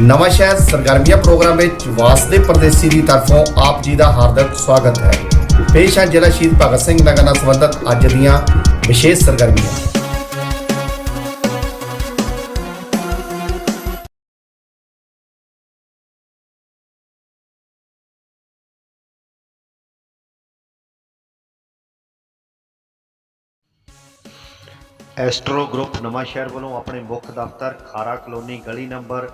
ਨਵਾਂ ਸ਼ਹਿਰ ਸਰਗਰਮੀਆਂ ਪ੍ਰੋਗਰਾਮ ਵਿੱਚ ਵਾਸਦੇ ਪਰਦੇਸੀ ਦੀ ਤਰਫੋਂ ਆਪ ਜੀ ਦਾ ਹਾਰਦਿਕ ਸਵਾਗਤ ਹੈ। ਪੇਸ਼ ਹੈ ਜ਼ਿਲ੍ਹਾ ਸ਼ਹੀਦ ਭਗਤ ਸਿੰਘ ਨਗਰ ਨਾਲ ਸੰਬੰਧਿਤ ਅੱਜ ਦੀਆਂ ਵਿਸ਼ੇਸ਼ ਸਰਗਰਮੀਆਂ। ਐਸਟਰੋ ਗਰੁੱਪ ਨਵਾਂ ਸ਼ਹਿਰ ਵੱਲੋਂ ਆਪਣੇ ਮੁੱਖ ਦਫ਼ਤਰ ਖਾਰਾ ਕਲੋਨੀ ਗਲੀ ਨੰਬਰ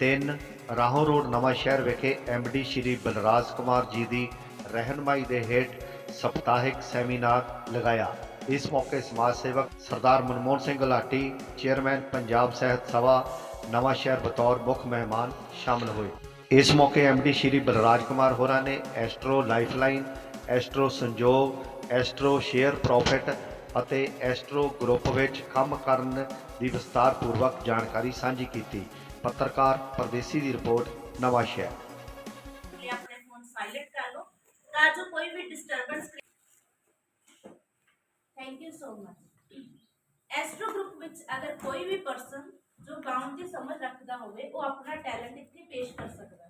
3 ਰਾਹੋਂ ਰੋਡ ਨਵਾਂ ਸ਼ਹਿਰ ਵਿਖੇ ਡੀ ਸ਼੍ਰੀ ਬਲਰਾਜ ਕੁਮਾਰ ਜੀ ਦੀ ਰਹਿਨਮਾਈ ਦੇ ਹੇਠ ਸਪਤਾਹਿਕ ਸੈਮੀਨਾਰ ਲਗਾਇਆ। ਇਸ ਮੌਕੇ ਸਮਾਜ ਸੇਵਕ ਸਰਦਾਰ ਮਨਮੋਹਨ ਸਿੰਘ ਗੁਲਾਟੀ ਚੇਅਰਮੈਨ ਪੰਜਾਬ ਸਾਹਿਤ ਸਭਾ, ਨਵਾਂ ਸ਼ਹਿਰ ਬਤੌਰ ਮੁੱਖ ਮਹਿਮਾਨ ਸ਼ਾਮਲ ਹੋਏ। ਇਸ ਮੌਕੇ ਡੀ ਸ਼੍ਰੀ ਬਲਰਾਜ ਕੁਮਾਰ ਹੋਰਾਂ ਨੇ astro lifeline, astro Sanjog, astro share profit ਅਤੇ ਐਸਟਰੋ ਗਰੁੱਪ ਵਿੱਚ ਕੰਮ ਕਰਨ ਦੀ ਵਿਸਤਾਰਪੂਰਵਕ ਜਾਣਕਾਰੀ ਸਾਂਝੀ ਕੀਤੀ। ਪੱਤਰਕਾਰ ਪਰਦੇਸੀ ਦੀ ਰਿਪੋਰਟ ਨਵਾਂ ਸ਼ਹਿਰ ਲਈ ਆਪਣੇ ਫੋਨ ਸਾਇਲੈਂਟ ਕਰ ਲਓ ਤਾਂ ਜੋ ਕੋਈ ਵੀ disturbance thank you so much astro group ਵਿੱਚ ਅਗਰ ਕੋਈ ਵੀ ਪਰਸਨ ਜੋ ਗਾਉਣ ਦੀ ਸਮਝ ਰੱਖਦਾ ਹੋਵੇ ਉਹ ਆਪਣਾ ਟੈਲੈਂਟ ਇੱਥੇ ਪੇਸ਼ ਕਰ ਸਕਦਾ ਹੈ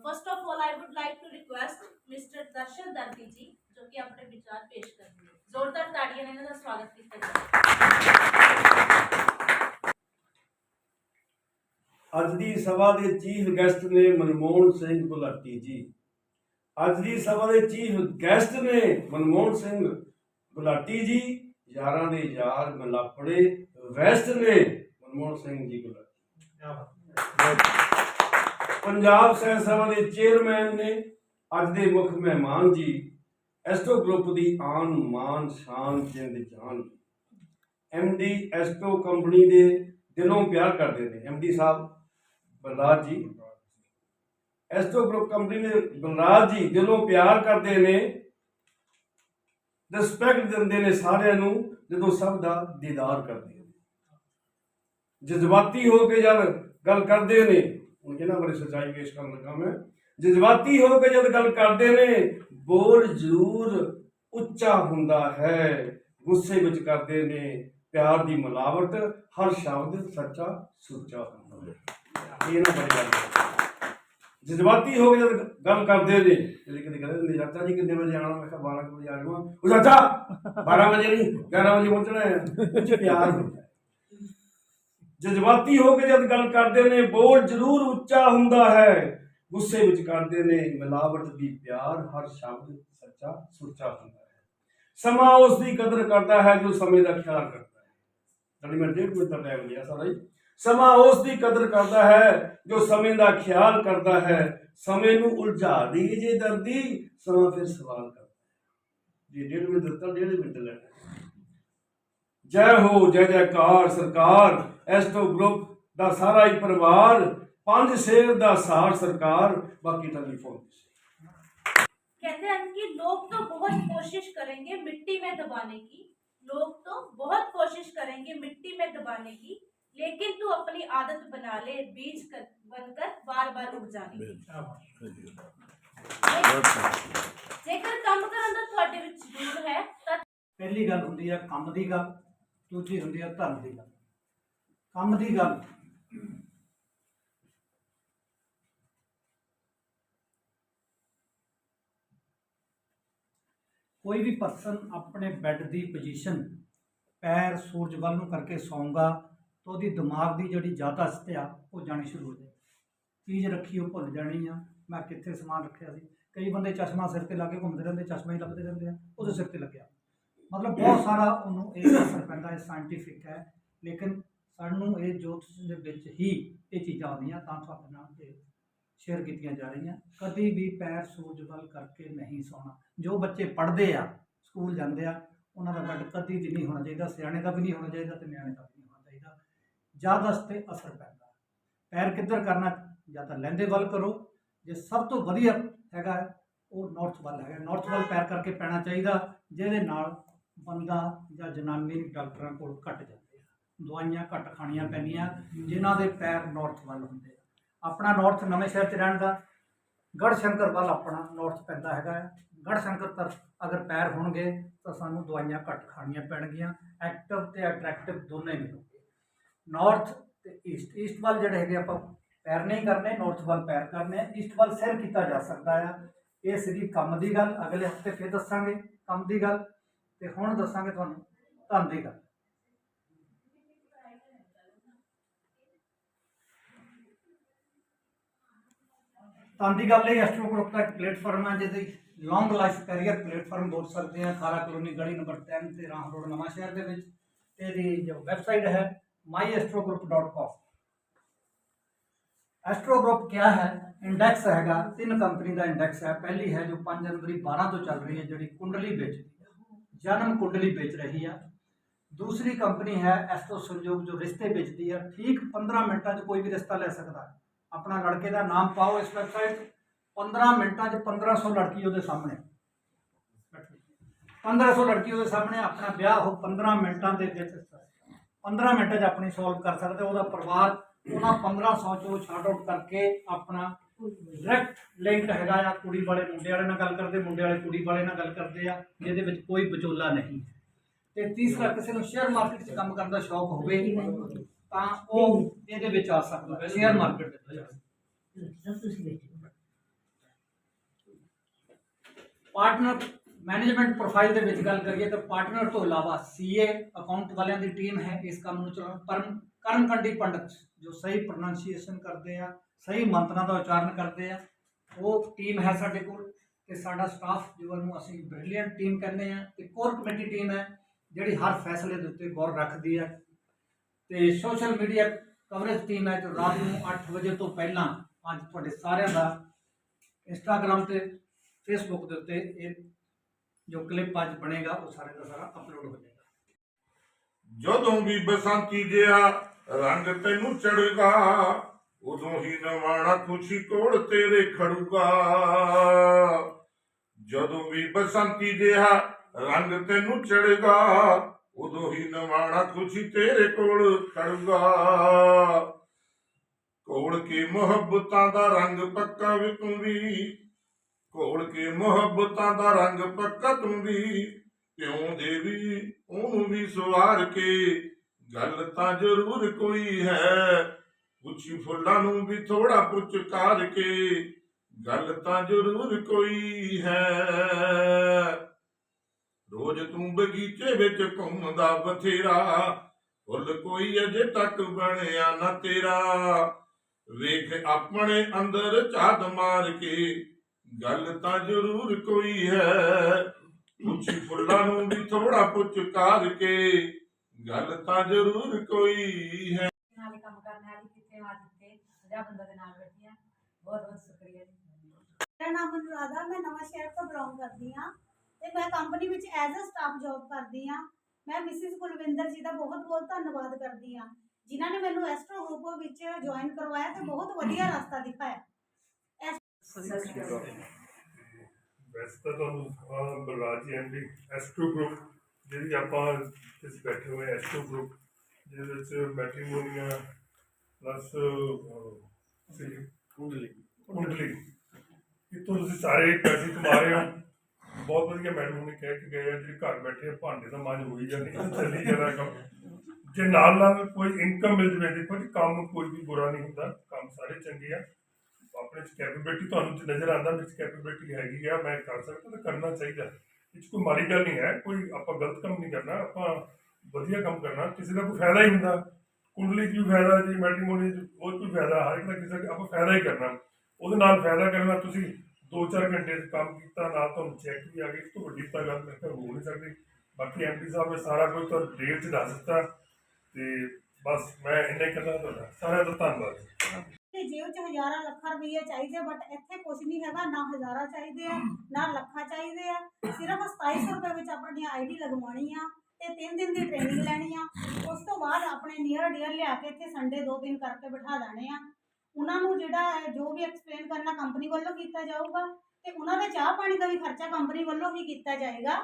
first of all I would like to request mister Darshan Dardi ji ਜੋ ਕਿ ਆਪਣੇ ਵਿਚਾਰ ਪੇਸ਼ ਕਰਨਗੇ ਜ਼ੋਰਦਾਰ ਤਾੜੀਆਂ ਨਾਲ ਇਹਨਾਂ ਦਾ ਸਵਾਗਤ ਕੀਤਾ ਅੱਜ ਦੀ ਸਭਾ ਦੇ ਚੀਫ ਗੈਸਟ ਨੇ ਮਨਮੋਹਨ ਸਿੰਘ ਗੁਲਾਟੀ ਜੀ। ਅੱਜ ਦੀ ਸਭਾ ਦੇ ਚੀਫ ਗੈਸਟ ਨੇ ਮਨਮੋਹਨ ਸਿੰਘ ਗੁਲਾਟੀ ਜੀ। ਯਾਰਾਂ ਦੇ ਯਾਰ ਮਲਾਪੜੇ ਵੈਸਟ ਨੇ ਮਨਮੋਹਨ ਸਿੰਘ ਜੀ ਗੁਲਾਟੀ। ਪੰਜਾਬ ਸਹਿਤ ਸਭਾ ਦੇ ਚੇਅਰਮੈਨ ਨੇ ਅੱਜ ਦੇ ਮੁੱਖ ਮਹਿਮਾਨ ਜੀ। ਐਸਟੋ ਗਰੁੱਪ ਦੀ ਆਨ, ਮਾਨ, ਸ਼ਾਨ, ਜਿੰਦ, ਜਾਨ। ਐਮਡੀ ਐਸਟੋ ਕੰਪਨੀ ਦੇ ਦਿਲੋਂ ਪਿਆਰ ਕਰਦੇ ਨੇ। ਐਮਡੀ ਸਾਹਿਬ ਬਲਰਾਜ ਜੀ। ਐਸਟੋ ਗਰੁੱਪ ਕੰਪਨੀ ਦੇ ਬਲਰਾਜ ਜੀ ਦਿਲੋਂ ਪਿਆਰ ਕਰਦੇ ਨੇ ਰਿਸਪੈਕਟ ਦਿੰਦੇ ਨੇ ਸਾਰਿਆਂ ਨੂੰ, ਜਦੋਂ ਸਭ ਦਾ ਦੀਦਾਰ ਕਰਦੇ ਨੇ। ਜਜ਼ਬਾਤੀ ਹੋ ਕੇ ਜਦ ਗੱਲ ਕਰਦੇ ਨੇ, ਹੁਣ ਜਿਹਨਾਂ ਬਾਰੇ ਸੱਚਾਈ ਪੇਸ਼ ਕਰਨ ਲੱਗਾ ਮੈਂ। ਜਜ਼ਬਾਤੀ ਹੋ ਕੇ ਜਦ ਗੱਲ ਕਰਦੇ ਨੇ, ਬੋਲ ਜ਼ਰੂਰ ਉੱਚਾ ਹੁੰਦਾ ਹੈ, ਗੁੱਸੇ ਵਿੱਚ ਕਰਦੇ ਨੇ, ਪਿਆਰ ਦੀ ਮਿਲਾਵਟ, ਹਰ ਸ਼ਬਦ ਸੱਚਾ ਸੁੱਚਾ ਹੁੰਦਾ ਹੈ। ਇਹ ਨਾ ਬੜੀ ਗੱਲ ਜਜ਼ਬਾਤੀ ਹੋ ਕੇ ਜਦ ਗੱਲ ਕਰਦੇ ਨੇ ਜਿਹੜੇ ਕਿਤੇ ਕਹਿੰਦੇ ਨੇ ਚਾਚਾ ਜੀ ਕਿੰਨੇ ਵਜੇ ਆਉਣਾ? ਮੈਂ ਕਿਹਾ 12 ਵਜੇ ਆ ਜਾਵਾਂ ਉਹ ਚਾਚਾ 12 ਵਜੇ ਨਹੀਂ 11 ਵਜੇ ਪਹੁੰਚਣਾ ਹੈ। ਉਹ ਪਿਆਰ ਹੁੰਦਾ ਜਜ਼ਬਾਤੀ ਹੋ ਕੇ ਜਦ ਗੱਲ ਕਰਦੇ ਨੇ, ਬੋਲ ਜ਼ਰੂਰ ਉੱਚਾ ਹੁੰਦਾ ਹੈ। ਗੁੱਸੇ ਵਿੱਚ ਕਰਦੇ ਨੇ, ਮਿਲਾਵਟ ਦੀ ਪਿਆਰ ਹਰ ਸ਼ਬਦ ਸੱਚਾ ਸੁੱਚਾ ਹੁੰਦਾ ਹੈ। ਸਮਾਂ ਉਸ ਦੀ ਕਦਰ ਕਰਦਾ ਹੈ ਜੋ ਸਮੇਂ ਦਾ ਖਿਆਲ ਕਰਦਾ ਹੈ। ਜਿਹੜੀ ਮੈਂ ਡੇਢ ਮਿੰਟ ਦਾ ਟਾਈਮ ਲਿਆ ਸਾਰਾ ਜੀ। ਸਮਾਂ ਉਸ ਦੀ ਕਦਰ ਕਰਦਾ ਹੈ ਜੋ ਸਮੇਂ ਦਾ ਖਿਆਲ ਕਰਦਾ ਹੈ ਸਮੇਂ ਨੂੰ ਉਲਝਾ ਦੀ ਜੇ ਦਰਦੀ ਸਮਾਂ ਫਿਰ ਸਵਾਲ ਕਰਦਾ ਹੈ ਜੇ ਡੇਢ ਮਿੰਟ ਦਿੱਤਾ ਡੇਢ ਮਿੰਟ ਲੈਣਾ ਜੈ ਹੋ ਜੈ ਜੈਕਾਰ ਸਰਕਾਰ ਐਸਟੋ ਗਰੁੱਪ ਦਾ ਸਾਰਾ ਹੀ ਪਰਿਵਾਰ ਪੰਜ ਸ਼ੇਰ ਦਾ ਸਾਰ ਸਰਕਾਰ ਬਾਕੀ ਟੈਲੀਫੋਨ कहते हैं कि लोग तो बहुत कोशिश करेंगे मिट्टी में दबाने की लोग तो बहुत कोशिश करेंगे मिट्टी में दबाने की लेकिन तू अपनी आदत बना ले बीज कर, बनकर बार बार उग जाने की ਜੇਕਰ ਕੰਮ ਕਰਨ ਦਾ ਤੁਹਾਡੇ ਵਿੱਚ ਜ਼ਰੂਰ ਹੈ ਤਾਂ ਪਹਿਲੀ ਗੱਲ ਹੁੰਦੀ ਹੈ ਕੰਮ ਦੀ ਗੱਲ ਦੂਜੀ ਹੁੰਦੀ ਹੈ ਧਰਮ ਦੀ ਗੱਲ ਕੰਮ ਦੀ ਗੱਲ ਕੋਈ ਵੀ ਪਰਸਨ ਆਪਣੇ ਬੈੱਡ ਦੀ ਪੋਜੀਸ਼ਨ ਪੈਰ ਸੂਰਜ ਵੱਲ ਨੂੰ ਕਰਕੇ ਸੌਂਗਾ ਤਾਂ ਉਹਦੀ ਦਿਮਾਗ ਦੀ ਜਿਹੜੀ ਯਾਦਾਸ਼ਤ ਆ, ਉਹ ਜਾਣੀ ਸ਼ੁਰੂ ਹੋ ਜਾਏ। ਚੀਜ਼ ਰੱਖੀ, ਉਹ ਭੁੱਲ ਜਾਣੀ ਆ। ਮੈਂ ਕਿੱਥੇ ਸਮਾਨ ਰੱਖਿਆ ਸੀ? ਕਈ ਬੰਦੇ ਚਸ਼ਮਾ ਸਿਰ ਤੇ ਲਾ ਕੇ ਘੁੰਮਦੇ ਰਹਿੰਦੇ, ਚਸ਼ਮਾ ਹੀ ਲੱਭਦੇ ਰਹਿੰਦੇ ਆ, ਉਹਦੇ ਸਿਰ ਤੇ ਲੱਗਿਆ। ਮਤਲਬ ਬਹੁਤ ਸਾਰਾ ਉਹਨੂੰ ਇਹ ਅਸਰ ਪੈਂਦਾ ਹੈ ਸਾਇੰਟੀਫਿਕ ਹੈ। ਲੇਕਿਨ ਸਾਨੂੰ ਇਹ ਜੋਤਿਸ਼ ਦੇ ਵਿੱਚ ਹੀ ਇਹ ਚੀਜ਼ਾਂ ਆਉਂਦੀਆਂ, ਤਾਂ ਤੁਹਾਡੇ ਨਾਲ ਇਹ ਸ਼ੇਅਰ ਕੀਤੀਆਂ ਜਾ ਰਹੀਆਂ। ਕਦੀ ਵੀ ਪੈਰ ਸੂਰਜ ਵੱਲ ਕਰਕੇ ਨਹੀਂ ਸੌਣਾ। ਜੋ ਬੱਚੇ ਪੜ੍ਹਦੇ ਆ, ਸਕੂਲ ਜਾਂਦੇ ਆ, ਉਹਨਾਂ ਦਾ ਬੈੱਡ ਕਦੀ ਵੀ ਨਹੀਂ ਹੋਣਾ ਚਾਹੀਦਾ, ਸਿਆਣੇ ਦਾ ਵੀ ਨਹੀਂ ਹੋਣਾ ਚਾਹੀਦਾ ਤੇ ਨਿਆਣੇ ਦਾ ਵੀ। ਜ਼ਿਆਦਾ ਤੇ ਅਸਰ ਪੈਂਦਾ ਪੈਰ ਕਿੱਧਰ ਕਰਨਾ ਜਾਂ ਤਾਂ ਲਹਿੰਦੇ ਵੱਲ ਕਰੋ, ਜੇ ਸਭ ਤੋਂ ਵਧੀਆ ਹੈਗਾ ਉਹ ਨਾਰਥ ਵੱਲ ਹੈਗਾ। ਨਾਰਥ ਵੱਲ ਪੈਰ ਕਰਕੇ ਪੈਣਾ ਚਾਹੀਦਾ, ਜਿਹਦੇ ਨਾਲ ਬੰਦਾ ਜਾਂ ਜਨਾਨੀ ਡਾਕਟਰਾਂ ਕੋਲ ਘਟ ਜਾਂਦੇ ਆ। ਦਵਾਈਆਂ ਘੱਟ ਖਾਣੀਆਂ ਪੈਂਦੀਆਂ, ਜਿਨ੍ਹਾਂ ਦੇ ਪੈਰ ਨਾਰਥ ਵੱਲ ਹੁੰਦੇ ਆ। ਆਪਣਾ ਨਾਰਥ ਨਵੇਂ ਸ਼ਹਿਰ 'ਚ ਰਹਿਣ ਦਾ ਗੜ ਸ਼ੰਕਰ ਵੱਲ ਆਪਣਾ ਨਾਰਥ ਪੈਂਦਾ ਹੈਗਾ ਹੈ। ਗੜ ਸ਼ੰਕਰ ਤਰਫ ਅਗਰ ਪੈਰ ਹੋਣਗੇ, ਤਾਂ ਸਾਨੂੰ ਦਵਾਈਆਂ ਘੱਟ ਖਾਣੀਆਂ ਪੈਣਗੀਆਂ। ਐਕਟਿਵ ਤੇ ਅਟਰੈਕਟਿਵ ਦੋਨੇ ਮਿਲੋ। ਨਾਰਥ ਤੇ ਈਸਟ ਈਸਟ ਵੱਲ ਜਿਹੜੇ ਹੈਗੇ ਆਪਾਂ ਪੈਰ ਨਹੀਂ ਕਰਨੇ ਨਾਰਥ ਵੱਲ ਪੈਰ ਕਰਨੇ ਈਸਟ ਵੱਲ ਸਿਰ ਕੀਤਾ ਜਾ ਸਕਦਾ ਆ। ਇਹ ਸੀਗੀ ਕੰਮ ਦੀ ਗੱਲ। ਅਗਲੇ ਹਫ਼ਤੇ ਫਿਰ ਦੱਸਾਂਗੇ ਕੰਮ ਦੀ ਗੱਲ ਤੇ ਹੁਣ ਦੱਸਾਂਗੇ ਤੁਹਾਨੂੰ ਧਨ ਦੀ ਗੱਲ। ਧਨ ਦੀ ਗੱਲ ਇਹ ਐਸਟਰੋ ਗਰੁੱਪ ਦਾ ਇੱਕ ਪਲੇਟਫਾਰਮ ਹੈ ਜਿਹਦੇ ਲੌਂਗ ਲਾਈਫ ਕੈਰੀਅਰ ਪਲੇਟਫਾਰਮ ਬੋਲ ਸਕਦੇ ਆ। ਖਾਰਾ ਕਲੋਨੀ ਗਲੀ ਨੰਬਰ 10 ਤੇ ਰਾਮ ਰੋਡ ਨਵਾਂ ਸ਼ਹਿਰ ਦੇ ਵਿੱਚ। ਇਹਦੀ ਜੋ ਵੈਬਸਾਈਟ ਹੈ myastrogroup.com ਐਸਟਰੋ ਗਰੁੱਪ ਕਿਆ ਹੈ? ਇੰਡੈਕਸ ਹੈਗਾ, ਤਿੰਨ ਕੰਪਨੀ ਦਾ ਇੰਡੈਕਸ ਹੈ। ਪਹਿਲੀ ਹੈ ਜੋ 5 ਜਨਵਰੀ 12 ਤੋਂ ਚੱਲ ਰਹੀ ਹੈ, ਜਿਹੜੀ ਕੁੰਡਲੀ ਵੇਚਦੀ ਹੈ। ਜਨਮ ਕੁੰਡਲੀ ਵੇਚ ਰਹੀ ਹੈ ਦੂਸਰੀ ਕੰਪਨੀ ਹੈ ਐਸਟਰੋ ਸੰਯੋਗ, ਜੋ ਰਿਸ਼ਤੇ ਵੇਚਦੀ ਹੈ ਠੀਕ 15 ਮਿੰਟਾਂ 'ਚ ਕੋਈ ਵੀ ਰਿਸ਼ਤਾ ਲੈ ਸਕਦਾ। ਹੈ ਆਪਣਾ ਲੜਕੇ ਦਾ ਨਾਮ ਪਾਓ ਇਸ ਵੈਬਸਾਈਟ 15 ਮਿੰਟਾਂ 'ਚ 1500 ਲੜਕੀ ਉਹਦੇ ਸਾਹਮਣੇ। 1500 ਲੜਕੀ ਉਹਦੇ ਸਾਹਮਣੇ ਆਪਣਾ ਵਿਆਹ ਉਹ 15 ਮਿੰਟਾਂ ਦੇ ਵਿੱਚ 15 ਮਿੰਟਾਂ 'ਚ ਆਪਣੀ ਸੋਲਵ ਕਰ ਸਕਦਾ ਉਹਦਾ ਪਰਿਵਾਰ ਉਹਨਾਂ 1500 ਚੋਂ ਛਾਟ ਆਊਟ ਕਰਕੇ ਆਪਣਾ ਡਾਇਰੈਕਟ ਲਿੰਕ ਹੈਗਾ ਆ ਕੁੜੀ ਵਾਲੇ ਮੁੰਡੇ ਵਾਲੇ ਨਾਲ ਗੱਲ ਕਰਦੇ ਮੁੰਡੇ ਵਾਲੇ ਕੁੜੀ ਵਾਲੇ ਨਾਲ ਗੱਲ ਕਰਦੇ ਆ ਜਿਹਦੇ ਵਿੱਚ ਕੋਈ ਵਿਚੋਲਾ ਨਹੀਂ। ਤੇ ਤੀਸਰਾ ਕਿਸੇ ਨੂੰ ਸ਼ੇਅਰ ਮਾਰਕੀਟ 'ਚ ਕੰਮ ਕਰਨ ਦਾ ਸ਼ੌਕ ਹੋਵੇ ਤਾਂ ਉਹ ਇਹਦੇ ਵਿੱਚ ਆ ਸਕਦਾ ਸ਼ੇਅਰ ਮਾਰਕੀਟ ਦੇ ਵਿੱਚ। ਪਾਰਟਨਰ ਮੈਨੇਜਮੈਂਟ ਪ੍ਰੋਫਾਈਲ ਦੇ ਵਿੱਚ ਗੱਲ ਕਰੀਏ ਤਾਂ ਪਾਰਟਨਰ ਤੋਂ ਇਲਾਵਾ ਸੀਏ ਅਕਾਊਂਟ ਵਾਲਿਆਂ ਦੀ ਟੀਮ ਹੈ ਇਸ ਕੰਮ ਨੂੰ ਚਲਾਉਣ। ਪਰਮ ਕਰਮਕੰਡੀ ਪੰਡਤ ਜੋ ਸਹੀ ਪ੍ਰੋਨਾਂਸੀਏਸ਼ਨ ਕਰਦੇ ਆ, ਸਹੀ ਮੰਤਰਾਂ ਦਾ ਉਚਾਰਨ ਕਰਦੇ ਆ, ਉਹ ਟੀਮ ਹੈ ਸਾਡੇ ਕੋਲ ਤੇ ਸਾਡਾ ਸਟਾਫ ਜਿਹਨੂੰ ਅਸੀਂ ਬ੍ਰਿਲੀਅੰਟ ਟੀਮ ਕਹਿੰਦੇ ਆ ਤੇ ਕੋਰ ਕਮੇਟੀ ਟੀਮ ਹੈ ਜਿਹੜੀ ਹਰ ਫੈਸਲੇ ਦੇ ਉੱਤੇ ਗੌਰ ਰੱਖਦੀ ਹੈ ਤੇ ਸੋਸ਼ਲ ਮੀਡੀਆ ਕਵਰੇਜ ਟੀਮ ਹੈ ਜੋ ਰਾਤ ਨੂੰ 8 ਵਜੇ ਤੋਂ ਪਹਿਲਾਂ ਅੱਜ ਤੁਹਾਡੇ ਸਾਰਿਆਂ ਦਾ ਇੰਸਟਾਗ੍ਰam ਤੇ ਫੇਸਬੁੱਕ ਦੇ ਉੱਤੇ ਇਹ ਜੋ ਕਲਿੱਪ ਅੱਜ ਬਣੇਗਾ, ਉਹ ਸਾਰੇ ਦਾ ਸਾਰਾ ਅਪਲੋਡ ਹੋ ਜਾਏਗਾ। ਜਦੋਂ ਵੀ ਬਸੰਤੀ ਜਿਹਾ ਰੰਗ ਤੈਨੂੰ ਚੜੇਗਾ ਉਦੋਂ ਹੀ ਨਵਾਣਾ ਖੁਸ਼ੀ ਕੋਲ ਤੇਰੇ ਖੜੂਗਾ। ਜਦੋਂ ਵੀ ਬਸੰਤੀ ਜਿਹਾ ਰੰਗ ਤੈਨੂੰ ਚੜੇਗਾ ਉਦੋਂ ਹੀ ਨਵਾਣਾ ਖੁਸ਼ੀ ਤੇਰੇ ਕੋਲ ਖੜੂਗਾ। ਕੋਲ ਕੇ ਮੁਹੱਬਤਾਂ ਦਾ ਰੰਗ ਪੱਕਾ ਵੀ ਘੋਲ ਕੇ ਮੁਹੱਬਤਾਂ ਦਾ ਰੰਗ ਪੱਕਾ ਤੂੰ ਵੀ ਕਿਉਂ ਦੇਵੀ ਉਹਨੂੰ ਵੀ ਸਵਾਰ ਕੇ? ਗੱਲ ਤਾਂ ਜ਼ਰੂਰ ਕੋਈ ਹੈ, ਪੁੱਛੀ ਫੁੱਲਾਂ ਨੂੰ ਵੀ ਥੋੜਾ ਪੁਚਕਾਰ ਕੇ। ਗੱਲ ਤਾਂ ਜ਼ਰੂਰ ਕੋਈ ਹੈ। ਰੋਜ਼ ਤੂੰ ਬਗੀਚੇ ਵਿੱਚ ਘੁੰਮਦਾ ਬਥੇਰਾ, ਫੁੱਲ ਕੋਈ ਅਜੇ ਤੱਕ ਬਣਿਆ ਨਾ ਤੇਰਾ। ਵੇਖ ਆਪਣੇ ਅੰਦਰ ਝਾਤ ਮਾਰ ਕੇ ਗੱਲ ਤਾਂ ਜ਼ਰੂਰ ਕੋਈ ਹੈ। ਉੱਚੀ ਫੁੱਲਾਂ ਨੂੰ ਵੀ ਥੋੜਾ ਪੁਚਕਾਰ ਕੇ ਗੱਲ ਤਾਂ ਜ਼ਰੂਰ ਕੋਈ ਹੈ। ਨਾਲ ਹੀ ਕੰਮ ਕਰਨ ਵਾਲੀ ਕਿਤੇ ਆ ਜਿੱਤੇ 50 ਬੰਦਾ ਦੇ ਨਾਲ ਬੈਠੀ ਆ। ਬਹੁਤ ਬਹੁਤ ਸ਼ੁਕਰੀਆ ਜੀ। ਮੇਰਾ ਨਾਮ ਅਨੁਰਾਧਾ ਮੈਂ ਨਵਾਂ ਸ਼ਹਿਰ ਤੋਂ ਬਿਲੋਂਗ ਕਰਦੀ ਤੇ ਮੈਂ ਕੰਪਨੀ ਵਿੱਚ ਐਜ਼ ਅ ਸਟਾਫ ਜੌਬ ਕਰਦੀ ਹਾਂ। ਮੈਂ ਮਿਸਿਸ ਕੁਲਵਿੰਦਰ ਜੀ ਦਾ ਬਹੁਤ ਬਹੁਤ ਧੰਨਵਾਦ ਕਰਦੀ ਹਾਂ। ਜਿਨ੍ਹਾਂ ਨੇ ਮੈਨੂੰ ਐਸਟਰੋ ਗਰੁੱਪ ਵਿੱਚ ਜੁਆਇਨ ਕਰਵਾਇਆ ਤੇ ਬਹੁਤ ਵਧੀਆ ਰਸਤਾ ਦਿਖਾਇਆ। ਵੈਸੇ ਤਾਂ ਤੁਹਾਨੂੰ ਅਹ, ਬਲਰਾਜ ਜੀ ਐਂਡ ਐਸਟਰੋ ਗਰੁੱਪ ਜਿਹੜੀ ਆਪਾਂ ਇਸ ਬੈਠੇ ਹੋਏ ਐਸਟਰੋ ਗਰੁੱਪ ਜਿਹਦੇ ਵਿੱਚ ਮੈਟ੍ਰੀਮੋਨੀਆ ਪਲੱਸ ਕੁੰਡਲੀ। ਕੁੰਡਲੀ। ਇੱਥੋਂ ਤੁਸੀਂ ਸਾਰੇ ਪੈਸੇ ਕਮਾ ਰਹੇ ਹੋ। ਬਹੁਤ ਵਧੀਆ ਮੈਡਮ ਹੁਣੇ ਕਹਿ ਕੇ ਗਏ ਆ ਜਿਹੜੇ ਘਰ ਬੈਠੇ ਭਾਂਡੇ ਦਾ ਮਾਂਜ ਹੋਈ ਜਾਂਦੀ ਹੈ ਚੱਲੀ ਜਾਂਦਾ ਕੰਮ। ਜੇ ਨਾਲ ਨਾਲ ਕੋਈ ਇਨਕਮ ਮਿਲ ਜਵੇ ਦੇਖੋ ਜੀ ਕੰਮ ਕੋਈ ਵੀ ਬੁਰਾ ਨਹੀਂ ਹੁੰਦਾ ਕੰਮ ਸਾਰੇ ਚੰਗੇ ਆ। ਆਪਣੇ ਚ ਕੈਪੇਬਿਲਿਟੀ ਤੁਹਾਨੂੰ ਚ ਨਜ਼ਰ ਆਉਂਦਾ ਵਿੱਚ ਕੈਪੇਬਿਲਿਟੀ ਹੈਗੀ ਆ, ਮੈਂ ਕਰ ਸਕਦਾ ਤਾਂ ਕਰਨਾ ਚਾਹੀਦਾ। ਇਹ 'ਚ ਕੋਈ ਮਾੜੀ ਗੱਲ ਨਹੀਂ ਹੈ, ਕੋਈ ਆਪਾਂ ਗਲਤ ਕੰਮ ਨਹੀਂ ਕਰਨਾ, ਆਪਾਂ ਵਧੀਆ ਕੰਮ ਕਰਨਾ, ਕਿਸੇ ਦਾ ਕੋਈ ਫਾਇਦਾ ਹੀ ਹੁੰਦਾ। ਕੁੰਡਲੀ 'ਚ ਵੀ ਫਾਇਦਾ ਜੀ ਮੈਟਰੀਮੋਨੀ 'ਚ ਬਹੁਤ ਵੀ ਫਾਇਦਾ, ਹਰ ਇੱਕ ਦਾ ਕਿਸੇ ਦਾ ਆਪਾਂ ਫਾਇਦਾ ਹੀ ਕਰਨਾ। ਉਹਦੇ ਨਾਲ ਫਾਇਦਾ ਕਰਨਾ ਤੁਸੀਂ 2-4 ਘੰਟੇ ਕੰਮ ਕੀਤਾ, ਨਾਲ ਤੁਹਾਨੂੰ ਚੈੱਕ ਵੀ ਆ ਗਈ, ਇਸ ਤੋਂ ਵੱਡੀ ਤਾਂ ਗੱਲ ਮੇਰੇ ਕੋਲ ਹੋ ਨਹੀਂ ਸਕਦੀ। ਬਾਕੀ ਐਮਪੀ ਸਾਹਿਬ ਨੇ ਸਾਰਾ ਕੁਝ ਤੁਹਾਨੂੰ ਡਿਟੇਲ 'ਚ ਦੱਸ ਦਿੱਤਾ ਤੇ ਬਸ ਮੈਂ ਇੰਨਾ ਹੀ ਕਹਿਣਾ ਤੁਹਾਡਾ। ਸਾਰਿਆਂ ਦਾ ਧੰਨਵਾਦ। ਤੇ ਜੇਬ 'ਚ ਹਜ਼ਾਰਾਂ ਲੱਖਾਂ ਰੁਪਏ ਚਾਹੀਦੇ ਬਟ ਇੱਥੇ ਕੁਝ ਨਹੀਂ ਹੈਗਾ ਨਾ ਹਜ਼ਾਰਾਂ ਚਾਹੀਦੇ ਆ ਨਾ ਲੱਖਾਂ ਚਾਹੀਦੇ ਆ। ਸਿਰਫ 2700 ਰੁਪਏ ਵਿੱਚ ਆਪਣੀ ਆਈਡੀ ਲਗਵਾਉਣੀ ਆ ਤੇ 3 ਦਿਨ ਦੀ ਟ੍ਰੇਨਿੰਗ ਲੈਣੀ ਆ। ਉਸ ਤੋਂ ਬਾਅਦ ਆਪਣੇ ਨੀਅਰ ਡੀਅਰ ਲਿਆ ਕੇ ਇੱਥੇ ਸੰਡੇ ਦੋ ਦਿਨ ਕਰਕੇ ਬਿਠਾ ਦੇਣੇ ਆ। ਉਹਨਾਂ ਨੂੰ ਜਿਹੜਾ ਜੋ ਵੀ ਐਕਸਪਲੇਨ ਕਰਨਾ ਕੰਪਨੀ ਵੱਲੋਂ ਕੀਤਾ ਜਾਊਗਾ ਤੇ ਉਹਨਾਂ ਦੇ ਚਾਹ ਪਾਣੀ ਦਾ ਵੀ ਖਰਚਾ ਕੰਪਨੀ ਵੱਲੋਂ ਹੀ ਕੀਤਾ ਜਾਏਗਾ।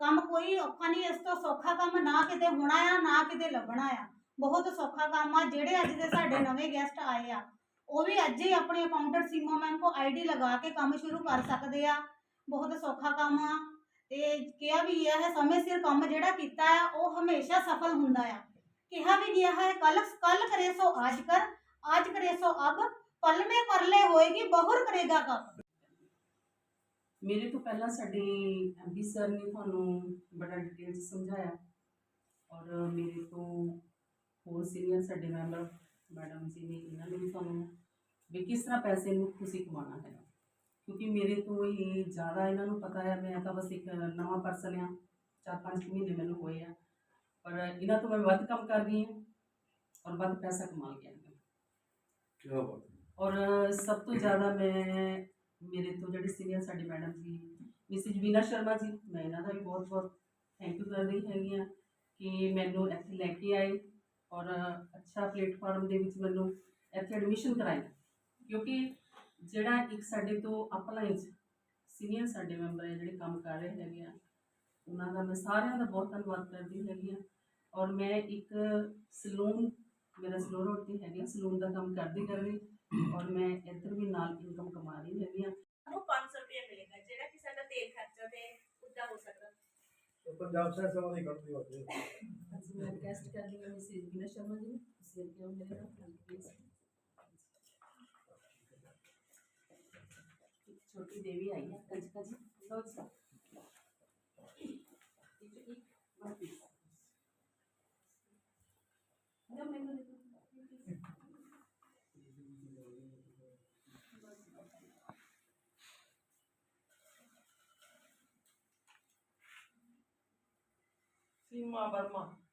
ਕੰਮ ਕੋਈ ਔਖਾ ਨਹੀਂ ਇਸ ਤੋਂ ਸੌਖਾ ਕੰਮ ਨਾ ਕਿਤੇ ਹੋਣਾ ਆ ਨਾ ਕਿਤੇ ਲੱਭਣਾ ਆ। ਬਹੁਤ ਸੌਖਾ ਕੰਮ ਆ ਜਿਹੜੇ ਅੱਜ ਦੇ ਸਾਡੇ ਨਵੇਂ ਗੈਸਟ ਆਏ ਆ। ਉਹ ਵੀ ਅੱਜ ਹੀ ਆਪਣੇ ਅਕਾਊਂਟੈਂਟ ਸੀਮਾ ਮੈਮ ਕੋ ਆਈਡੀ ਲਗਾ ਕੇ ਕੰਮ ਸ਼ੁਰੂ ਕਰ ਸਕਦੇ ਆ ਬਹੁਤ ਸੌਖਾ ਕੰਮ ਆ ਤੇ ਕਿਹਾ ਵੀ ਇਹ ਹੈ ਸਮੇਂ ਸਿਰ ਕੰਮ ਜਿਹੜਾ ਕੀਤਾ ਆ ਉਹ ਹਮੇਸ਼ਾ ਸਫਲ ਹੁੰਦਾ ਆ ਕਿਹਾ ਵੀ ਗਿਆ ਹੈ ਕੱਲ ਕੱਲ ਕਰੇ ਸੋ आज कर आज करे सो अब पल में परले होएगी बहुर करेगा कब ਮੇਰੇ ਤੋਂ ਪਹਿਲਾਂ ਸਾਡੇ ਐਮਡੀ ਸਰ ਨੇ ਤੁਹਾਨੂੰ ਬੜਾ ਡਿਟੇਲ ਚ ਸਮਝਾਇਆ ਔਰ ਮੇਰੇ ਤੋਂ ਹੋਰ ਸੀਨੀਅਰ ਸਾਡੇ ਮੈਂਬਰ ਮੈਡਮ ਜੀ ਨੇ ਇਹਨਾਂ ਨੇ ਵੀ ਤੁਹਾਨੂੰ ਵੀ ਕਿਸ ਤਰ੍ਹਾਂ ਪੈਸੇ ਨੂੰ ਤੁਸੀਂ ਕਮਾਉਣਾ ਹੈ। ਕਿਉਂਕਿ ਮੇਰੇ ਤੋਂ ਇਹ ਜ਼ਿਆਦਾ ਇਹਨਾਂ ਨੂੰ ਪਤਾ ਹੈ ਮੈਂ ਤਾਂ ਬਸ ਇੱਕ ਨਵਾਂ ਪਰਸਨ ਆ ਚਾਰ ਪੰਜ ਕੁ ਮਹੀਨੇ ਮੈਨੂੰ ਹੋਏ ਆ। ਪਰ ਇਹਨਾਂ ਤੋਂ ਮੈਂ ਵੱਧ ਕੰਮ ਕਰ ਰਹੀ ਹਾਂ ਔਰ ਵੱਧ ਪੈਸਾ ਕਮਾ ਗਿਆ ਕੀ ਬਾਤ ਹੈ। ਔਰ ਸਭ ਤੋਂ ਜ਼ਿਆਦਾ ਮੈਂ ਮੇਰੇ ਤੋਂ ਜਿਹੜੇ ਸੀਨੀਅਰ ਸਾਡੀ ਮੈਡਮ ਜੀ ਮਿਸਿਸ ਵੀਨਾ ਸ਼ਰਮਾ ਜੀ ਮੈਂ ਇਹਨਾਂ ਦਾ ਵੀ ਬਹੁਤ ਬਹੁਤ ਥੈਂਕ ਯੂ ਕਰਦੀ ਹੈਗੀ ਹਾਂ ਕਿ ਮੈਨੂੰ ਇੱਥੇ ਲੈ ਕੇ ਆਏ। ਔਰ ਅੱਛਾ ਪਲੇਟਫਾਰਮ ਦੇ ਵਿੱਚ ਮੈਨੂੰ ਇੱਥੇ ਐਡਮਿਸ਼ਨ ਕਰਾਈ। ਕਿਉਂਕਿ ਜਿਹੜਾ ਇੱਕ ਸਾਡੇ ਤੋਂ ਅਪਲਾਈਨ ਸੀਨੀਅਰ ਸਾਡੇ ਮੈਂਬਰ ਹੈ ਜਿਹੜੇ ਕੰਮ ਕਰ ਰਹੇ ਹੈਗੇ ਆ ਉਹਨਾਂ ਦਾ ਮੈਂ ਸਾਰਿਆਂ ਦਾ ਬਹੁਤ ਧੰਨਵਾਦ ਕਰਦੀ ਹੈਗੀ ਹਾਂ ਔਰ ਮੈਂ ਇੱਕ ਸਲੂਨ ਮੇਰਾ ਸਲੂਨ ਰੋਡ ਤੇ ਹੈਗਾ ਸਲੂਨ ਦਾ ਕੰਮ ਕਰਦੀ ਕਰਦੀ ਔਰ ਮੈਂ ਇੱਧਰ ਵੀ ਨਾਲ ਇਨਕਮ ਕਮਾ ਰਹੀ ਹੈਗੀ ਹਾਂ ਨੂੰ 500 ਰੁਪਏ ਮਿਲੇਗਾ ਜਿਹੜਾ ਕਿ ਸਾਡਾ ਤੇਲ ਖਰਚਾ ਤੇ ਉੱਦਾਂ ਹੋ ਸਕਦਾ। ਪੰਜਾਬ ਦੀ ਕੱਢਦੀ ਹੋਵੇ ਅੱਜ ਮੈਂ ਰਿਕਵੈਸਟ ਕਰ ਰਹੀ ਹਾਂ ਮਿਸਿਸ ਵੀਨਾ ਸ਼ਰਮਾ ਜੀ ਨੂੰ। ਤੁਸੀਂ ਅੱਗੇ ਆਓ ਮੇਰੇ ਨਾਲ ਪਲੀਜ਼ ਛੋਟੀ ਦੇਵੀ ਆਈ ਹੈ ਕੰਚਕਾ ਜੀ। ਲੋ ਜੀ। ਇੱਕ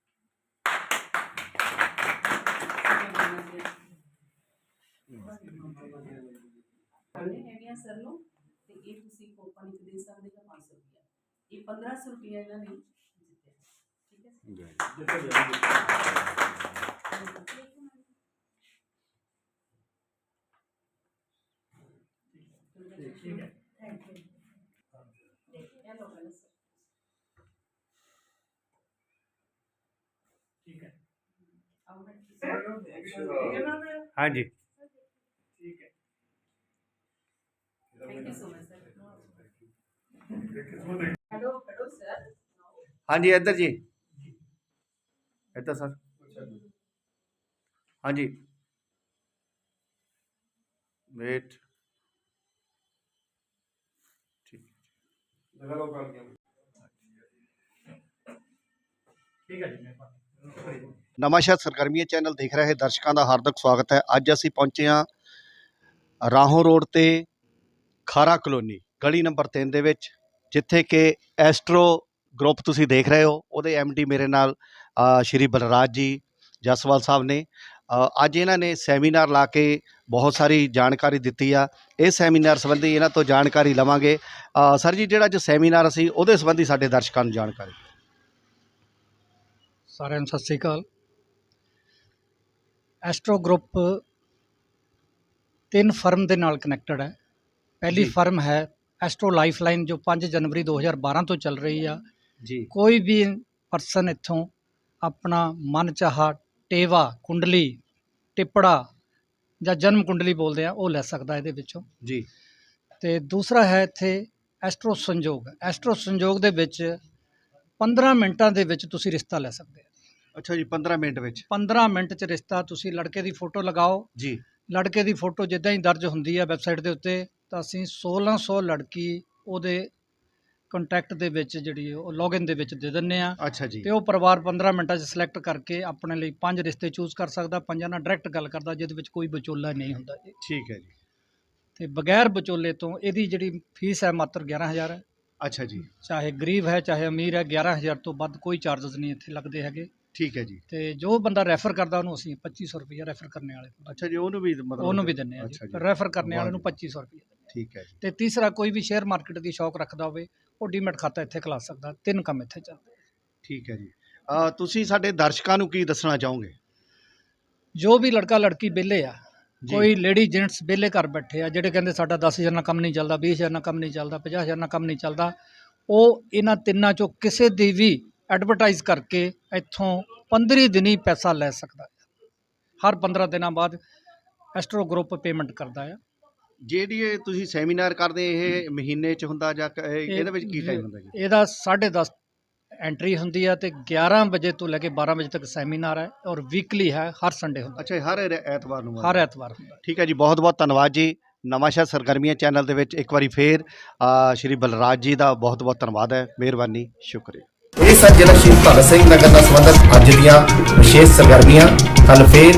ਇੱਕ one piece. ਲਓ ਮੈਨੂੰ ਦੇ ਦਿਓ। ਸੀਮਾ ਵਰਮਾ ਕਰਨੇ ਹੈਗੇ ਆ ਸਰ ਨੂੰ ਤੇ ਇਹ ਤੁਸੀਂ ਕੋਪਨ ਇੱਕ ਦੇ ਸਕਦੇ ਜਾਂ 500 ਰੁਪਇਆ ਇਹ 1500 ਰੁਪਇਆ ਇਹਨਾਂ ਨੇ ਜਿੱਤਿਆ ਠੀਕ ਹੈ ਠੀਕ ਹੈ ਥੈਂਕ ਯੂ ਇਹ ਲੋ ਪਹਿਲਾਂ ਸਰ ਠੀਕ ਹੈ ਆਓ ਬੈਠ ਹਾਂਜੀ ਠੀਕ ਹੈ thank you so much sir ਕਿਸਮਤ ਦੇ ਹੈਲੋ ਹੈਲੋ ਸਰ ਹਾਂਜੀ ਇੱਧਰ ਜੀ। ਇੱਧਰ ਸਰ। ਹਾਂਜੀ। ਵੇਟ ਠੀਕ। ਲਗਾ ਲਓ ਕਰ ਗਿਆ ਠੀਕ ਹੈ ਜੀ ਮਿਹਰਬਾਨੀ ਨਵਾਂਸ਼ਹਿਰ ਸਰਗਰਮੀਆਂ ਚੈਨਲ ਦੇਖ ਰਹੇ ਦਰਸ਼ਕਾਂ ਦਾ ਹਾਰਦਿਕ ਸਵਾਗਤ ਹੈ। ਅੱਜ ਅਸੀਂ ਪਹੁੰਚੇ ਹਾਂ ਰਾਹੋਂ ਰੋਡ ਤੇ ਖਾਰਾ ਕਲੋਨੀ, ਗਲੀ ਨੰਬਰ 3 ਦੇ ਵਿੱਚ, ਜਿੱਥੇ ਕਿ ਐਸਟਰੋ ਗਰੁੱਪ ਤੁਸੀਂ ਦੇਖ ਰਹੇ ਹੋ, ਉਹਦੇ ਡੀ ਮੇਰੇ ਨਾਲ ਸ਼੍ਰੀ ਬਲਰਾਜ ਜੀ ਜਸਵਾਲ ਸਾਹਿਬ ਨੇ। ਅੱਜ ਇਹਨਾਂ ਨੇ ਸੈਮੀਨਾਰ ਲਾ ਕੇ ਬਹੁਤ ਸਾਰੀ ਜਾਣਕਾਰੀ ਦਿੱਤੀ ਆ। ਇਹ ਸੈਮੀਨਾਰ ਸੰਬੰਧੀ ਇਹਨਾਂ ਤੋਂ ਜਾਣਕਾਰੀ ਲਵਾਂਗੇ। ਸਰ ਜੀ, ਜਿਹੜਾ ਅੱਜ ਸੈਮੀਨਾਰ ਅਸੀਂ, ਉਹਦੇ ਸੰਬੰਧੀ ਸਾਡੇ ਦਰਸ਼ਕਾਂ ਨੂੰ ਜਾਣਕਾਰੀ ਸਾਰਿਆਂ ਨੂੰ ਸਤਿ ਸ੍ਰੀ ਅਕਾਲ। ਐਸਟਰੋ ਗਰੁੱਪ ਤਿੰਨ ਫਰਮ ਦੇ ਨਾਲ ਕਨੈਕਟਡ ਹੈ। ਪਹਿਲੀ। ਫਰਮ ਹੈ ਐਸਟਰੋ ਲਾਈਫਲਾਈਨ ਜੋ 5 ਜਨਵਰੀ 2012 ਤੋਂ ਚੱਲ ਰਹੀ ਆ। ਜੀ। ਕੋਈ ਵੀ ਪਰਸਨ ਇੱਥੋਂ ਆਪਣਾ ਮਨ ਚਾਹਾ ਟੇਵਾ ਕੁੰਡਲੀ ਟਿਪੜਾ ਜਾਂ ਜਨਮ ਕੁੰਡਲੀ ਬੋਲਦੇ ਆ ਉਹ ਲੈ ਸਕਦਾ ਇਹਦੇ ਵਿੱਚੋਂ। ਜੀ। ਤੇ ਦੂਸਰਾ ਹੈ ਇੱਥੇ ਐਸਟਰੋ ਸੰਜੋਗ ਐਸਟਰੋ ਸੰਜੋਗ ਦੇ ਵਿੱਚ 15 ਮਿੰਟਾਂ ਦੇ ਵਿੱਚ ਤੁਸੀਂ ਰਿਸ਼ਤਾ ਲੈ ਸਕਦੇ ਹੋ ਅੱਛਾ ਜੀ 15 ਮਿੰਟ ਵਿੱਚ। 15 ਮਿੰਟ 'ਚ ਰਿਸ਼ਤਾ ਤੁਸੀਂ ਲੜਕੇ ਦੀ ਫੋਟੋ ਲਗਾਓ। ਜੀ। ਲੜਕੇ ਦੀ ਫੋਟੋ ਜਿੱਦਾਂ ਹੀ ਦਰਜ ਹੁੰਦੀ ਹੈ ਵੈਬਸਾਈਟ ਦੇ ਉੱਤੇ ਤਾਂ ਅਸੀਂ 1600 ਲੜਕੀ ਉਹਦੇ ਕੰਟੈਕਟ ਦੇ ਵਿੱਚ ਜਿਹੜੀ ਉਹ ਲੌਗਇਨ ਦੇ ਵਿੱਚ ਦੇ ਦਿੰਨੇ ਆ ਅੱਛਾ ਜੀ। ਤੇ ਉਹ ਪਰਿਵਾਰ 15 ਮਿੰਟਾਂ 'ਚ ਸਿਲੈਕਟ ਕਰਕੇ ਆਪਣੇ ਲਈ ਪੰਜ ਰਿਸ਼ਤੇ ਚੂਜ਼ ਕਰ ਸਕਦਾ ਪੰਜਾਂ ਨਾਲ ਡਾਇਰੈਕਟ ਗੱਲ ਕਰਦਾ ਜਿਹਦੇ ਵਿੱਚ ਕੋਈ ਵਿਚੋਲਾ ਨਹੀਂ ਹੁੰਦਾ। ਜੀ ਠੀਕ ਹੈ ਜੀ। ਤੇ ਬਗੈਰ ਵਿਚੋਲੇ ਤੋਂ ਇਹਦੀ ਜਿਹੜੀ ਫੀਸ ਹੈ ਮਾਤਰ 11000 ਹੈ। ਅੱਛਾ ਜੀ। ਚਾਹੇ ਗਰੀਬ ਹੈ ਚਾਹੇ ਅਮੀਰ ਹੈ 11000 ਤੋਂ ਵੱਧ ਕੋਈ ਚਾਰजेस ਨਹੀਂ ਇੱਥੇ ਲੱਗਦੇ ਹੈਗੇ। ਠੀਕ ਹੈ ਜੀ। ਤੇ ਜੋ ਬੰਦਾ ਰੈਫਰ ਕਰਦਾ ਉਹਨੂੰ ਅਸੀਂ 2500 ਰੁਪਏ ਰੈਫਰ ਕਰਨੇ ਵਾਲੇ। ਅੱਛਾ ਜੀ ਉਹਨੂੰ ਵੀ ਮਤਲਬ ਉਹਨੂੰ ਵੀ ਦਿੰਨੇ ਆ ਜੀ। ਰੈਫਰ ਕਰਨੇ ਵਾਲੇ ਨੂੰ ਜੀ। 2500 ਰੁਪਏ। ਠੀਕ ਹੈ ਜੀ। ਤੇ ਤੀਸਰਾ ਕੋਈ ਵੀ ਸ਼ੇਅਰ ਮਾਰਕੀਟ ਦੀ ਸ਼ੌਕ ਰੱਖਦਾ ਹੋਵੇ ਉਹ ਡੀਮੈਟ ਖਾਤਾ ਇੱਥੇ ਖੁਲਾ ਸਕਦਾ ਤਿੰਨ ਕੰਮ ਇੱਥੇ ਚੱਲਦੇ ਆ। ਠੀਕ ਹੈ ਜੀ। ਅ, ਤੁਸੀਂ ਸਾਡੇ ਦਰਸ਼ਕਾਂ ਨੂੰ ਕੀ ਦੱਸਣਾ ਚਾਹੋਗੇ? ਜੋ ਵੀ ਲੜਕਾ ਲੜਕੀ ਵਿਹਲੇ ਆ ਜੀ। ਕੋਈ ਲੇਡੀ ਜੈਂਟਸ ਵਿਹਲੇ ਘਰ ਬੈਠੇ ਆ ਜਿਹੜੇ ਕਹਿੰਦੇ ਸਾਡਾ 10000 ਨਾਲ ਕੰਮ ਨਹੀਂ ਚੱਲਦਾ 20000 ਨਾਲ ਕੰਮ ਨਹੀਂ ਚੱਲਦਾ 50000 ਨਾਲ ਕੰਮ ਨਹੀਂ ਚੱਲਦਾ ਉਹ ਇਹਨਾਂ ਤਿੰਨਾਂ ਚੋਂ ਕਿਸੇ ਦੀ ਵੀ ਐਡਵਰਟਾਈਜ਼ ਕਰਕੇ ਇੱਥੋਂ 15 ਦਿਨੀ ਪੈਸਾ ਲੈ ਸਕਦਾ। ਹੈ ਹਰ 15 ਦਿਨਾਂ ਬਾਅਦ ਐਸਟਰੋ ਗਰੁੱਪ ਪੇਮੈਂਟ ਕਰਦਾ ਹੈ ਜਿਹੜੀ ਇਹ ਤੁਸੀਂ ਸੈਮੀਨਾਰ ਕਰਦੇ ਇਹ ਮਹੀਨੇ ਚ ਹੁੰਦਾ ਜਾਂ ਕ- ਇਹ- ਇਹ- ਇਹਦੇ ਵਿੱਚ ਕੀ ਟਾਈਮ ਹੁੰਦਾ ਜੀ? ਇਹਦਾ 10.5 ਐਂਟਰੀ ਹੁੰਦੀ ਹੈ ਤੇ 11 ਵਜੇ ਤੋਂ ਲੈ ਕੇ 12 ਵਜੇ ਤੱਕ ਸੈਮੀਨਾਰ ਹੈ ਔਰ ਵੀਕਲੀ ਹੈ ਹਰ ਸੰਡੇ ਹੁੰਦਾ। ਅੱਛਾ ਇਹ ਹਰ ਐ- ਐਤਵਾਰ ਨੂੰ ਹਰ ਐਤਵਾਰ ਹੁੰਦਾ। ਠੀਕ ਹੈ ਜੀ ਬਹੁਤ ਬਹੁਤ ਧੰਨਵਾਦ ਜੀ। ਨਵਾਂਸ਼ਹਿਰ ਸਰਗਰਮੀਆਂ ਚੈਨਲ ਦੇ ਵਿੱਚ ਇੱਕ ਵਾਰੀ ਫੇਰ ਅ, ਸ਼੍ਰੀ ਬਲਰਾਜ ਜੀ ਦਾ ਬਹੁਤ ਬਹੁਤ ਧੰਨਵਾਦ ਹੈ। ਮਿਹਰਬਾਨੀ ਸ਼ੁਕਰੀਆ। ਇਹ ਸਨ ਸ਼ਹੀਦ ਭਗਤ ਸਿੰਘ ਨਗਰ ਨਾਲ ਸੰਬੰਧਿਤ ਅੱਜ ਦੀਆਂ ਵਿਸ਼ੇਸ਼ ਸਰਗਰਮੀਆਂ ਕੱਲ ਫੇਰ